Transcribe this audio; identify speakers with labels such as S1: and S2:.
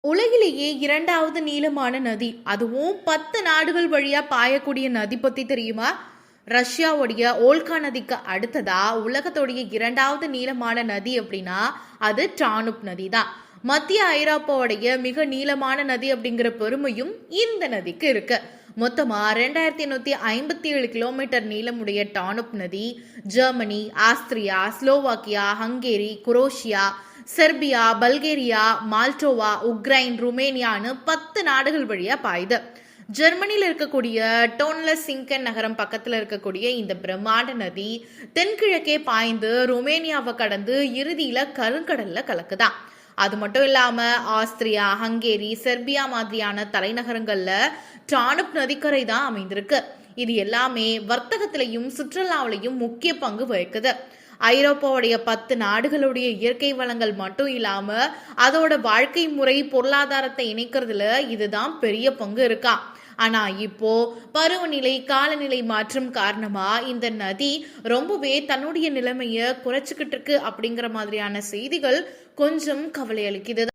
S1: உலகிலேயே இரண்டாவது நீளமான நதி. அதுவும் பத்து நாடுகள் வழியா பாயக்கூடிய நதி பத்தி தெரியுமா? ரஷ்யாவுடைய ஓல்கா நதிக்கு அடுத்ததா? உலகத்துடைய இரண்டாவது நீளமான நதி அப்படின்னா அது டானுப் நதி தான் மத்திய ஐரோப்பாவுடைய மிக நீளமான நதி அப்படிங்கிற பெருமையும் இந்த நதிக்கு இருக்கு. மொத்தமாக ரெண்டாயிரத்தி நூற்றி ஐம்பத்தி ஏழு கிலோமீட்டர் நீளமுடைய டானுப் நதி Germany Austria Slovakia Hungary Croatia Serbia Bulgaria Moldova Ukraine ருமேனியான்னு பத்து நாடுகள் வழியா பாயுது. ஜெர்மனியில் இருக்கக்கூடிய டோன்லஸ் சிங்கன் நகரம் பக்கத்தில் இருக்கக்கூடிய இந்த பிரம்மாண்ட நதி தென்கிழக்கே பாய்ந்து ருமேனியாவை கடந்து இறுதியில் கருங்கடலில் கலக்குதான். அது மட்டும் இல்லாம ஆஸ்திரியா ஹங்கேரி செர்பியா மாதிரியான தலைநகரங்கள்ல டானுப் நதிக்கரை தான் அமைந்திருக்கு. இது எல்லாமே வர்த்தகத்திலையும் சுற்றுலாவிலையும் முக்கிய பங்கு வகிக்குது. ஐரோப்பாவுடைய பத்து நாடுகளுடைய இயற்கை வளங்கள் மட்டும் இல்லாம அதோட வாழ்க்கை முறை பொருளாதாரத்தை இணைக்கிறதுல இதுதான் பெரிய பங்கு இருக்கா? ஆனா இப்போ பருவநிலை காலநிலை மாற்றம் காரணமா இந்த நதி ரொம்பவே தன்னுடைய நிலைமைய குறைச்சிக்கிட்டு இருக்கு அப்படிங்கிற மாதிரியான செய்திகள் கொஞ்சம் கவலை அளிக்குது.